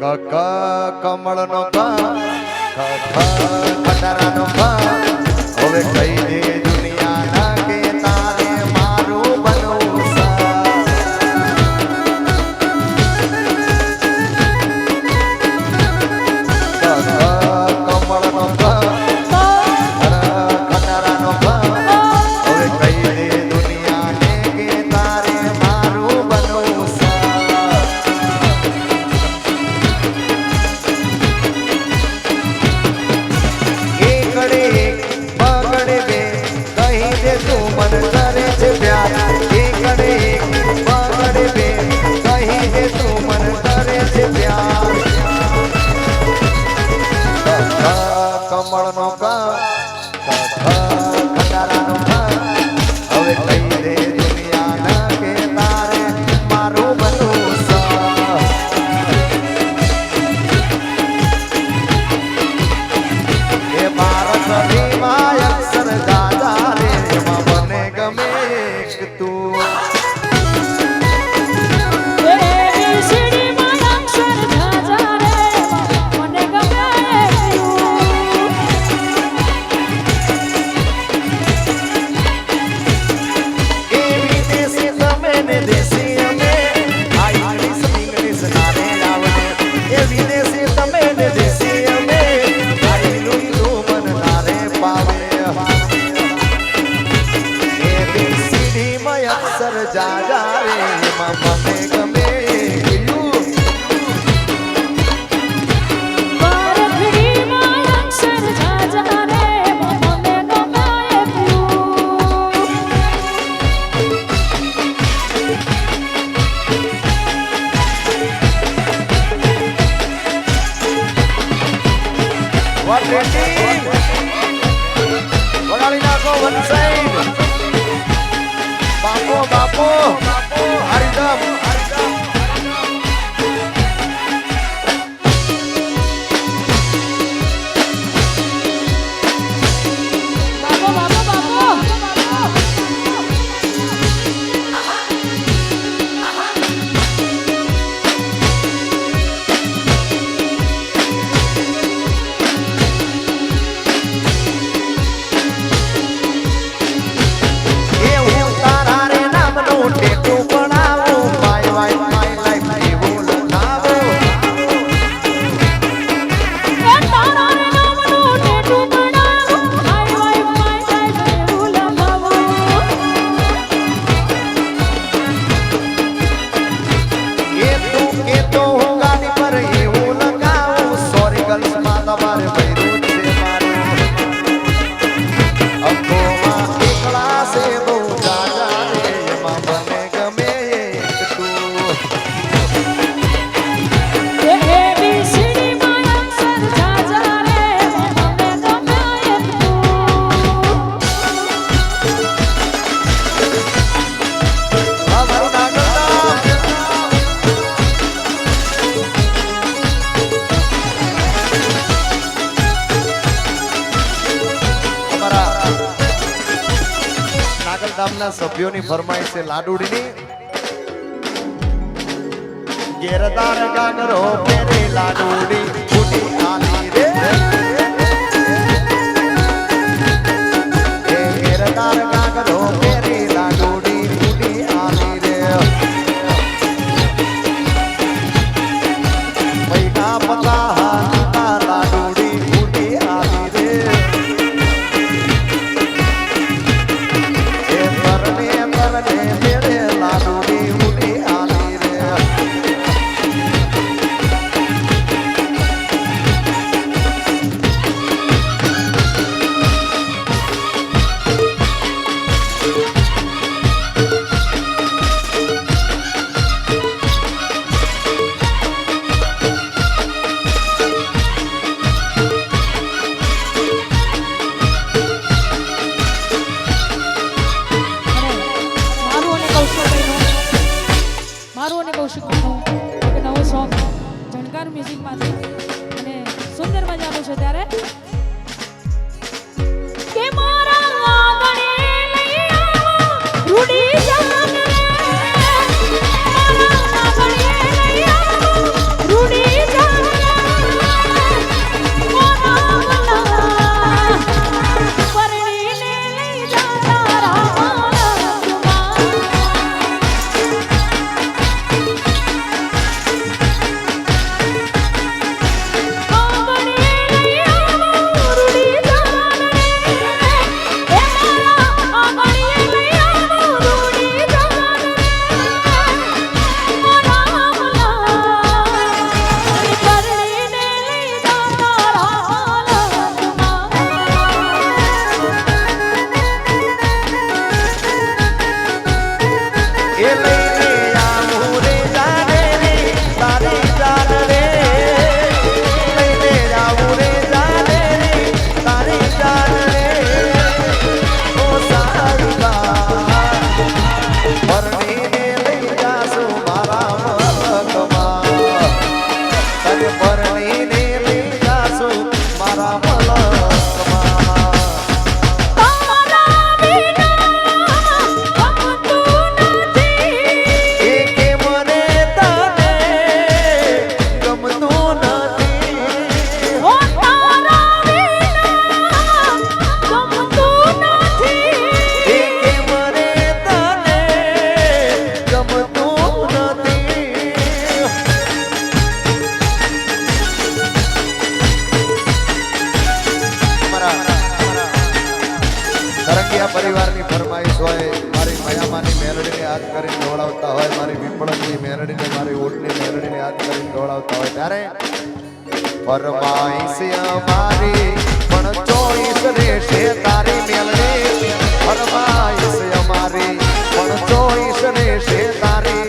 કાકા કમળ નો કાકા ખટારા નો હવે કહી દે Beleza! ગોપીઓની ફરમાઈશ છે લાડુડીની. ગેરદાર ગાન રો લાડુડી. નવો સોંગ ઝણકાર મ્યુઝિકમાંથી અને સુંદર મજાનું છે ત્યારે. Amen. કરંગિયા પરિવારની ફરમાઈશ હોય, મારી મયામાની મેરડીને યાદ કરીને દોડાવતા હોય, મારી વિપળની મેરડીને, મારી ઓટની મેરડીને યાદ કરીને દોડાવતા હોય. ત્યારે ફરમાઈશ અમારી, પણ ચોઈસ રહેશે તારી મેલડી. ફરમાઈશ અમારી, પણ ચોઈસ રહેશે તારી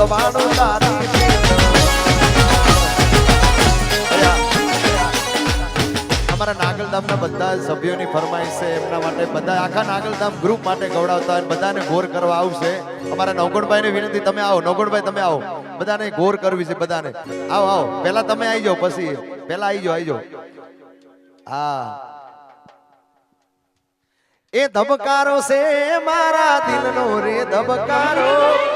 તલડું ગવાનું તારી. અમારા નાગલધામના બધા સભ્યોની ફરમાઈશ છે, એમના માટે બધા આખા નાગલધામ ગ્રુપ માટે ગવડાવતા હોય બધાને ગોર કરવા આવશે. અમારા નવગણભાઈને વિનંતી, તમે આવો, નવગણભાઈ, તમે આવો. બધાને ગોર કરવી છે, બધાને. આવો આવો. પહેલા તમે આવી જાઓ, પછી પહેલા આવી જાઓ આવી જાઓ. હા. એ ધબકારો છે મારા દિલનો રે, ધબકારો.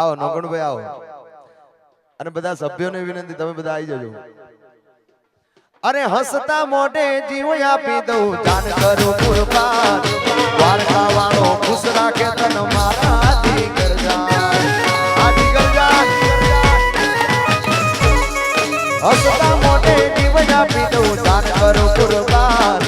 આવો નોગણભાઈ આવો. અને બધા સભ્યોને વિનંતી તમે બધા આવી જજો. અરે હસતા મોઢે જીવ આપી દઉં જાન કરું કુરબાન દ્વારકા વાળો ખુશ રાખે તન મારા દીકર જાન. આ દીકર જાન હસતા મોઢે જીવ આપી દઉં જાન કરું કુરબાન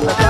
la la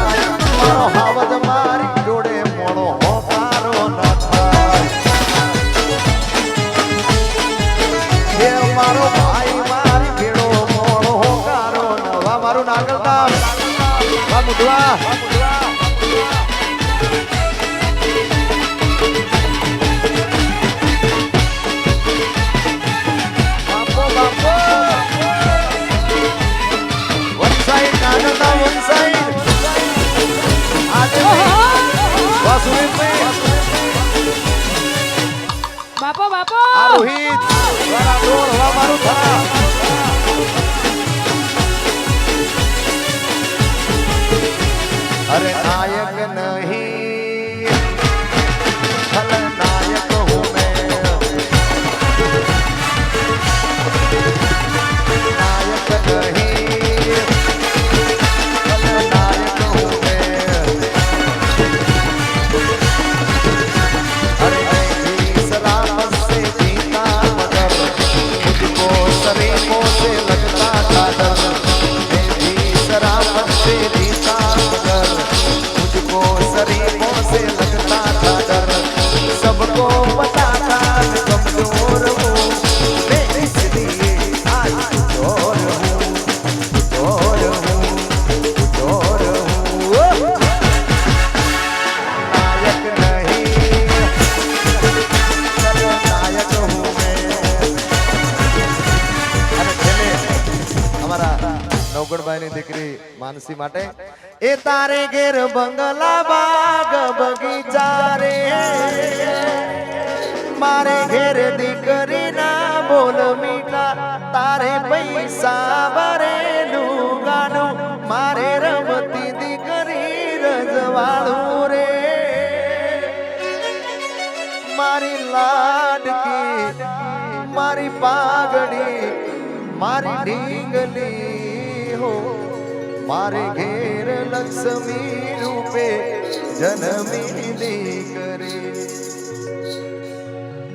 Tauhid. માનસી માટે. એ તારે ઘેર બંગલા બાગ બગીચા રે. મારે ઘેર દીકરીના બોલ મીઠા, તારે પૈસા ભરેલું ગાનું મારે રમતી દીકરી રજવાળું રે. મારી લાડકી, મારી પાઘડી, મારી ઢીંગલી હો. મારે ઘેર લક્ષ્મી રૂપે જન્મી દીકરી.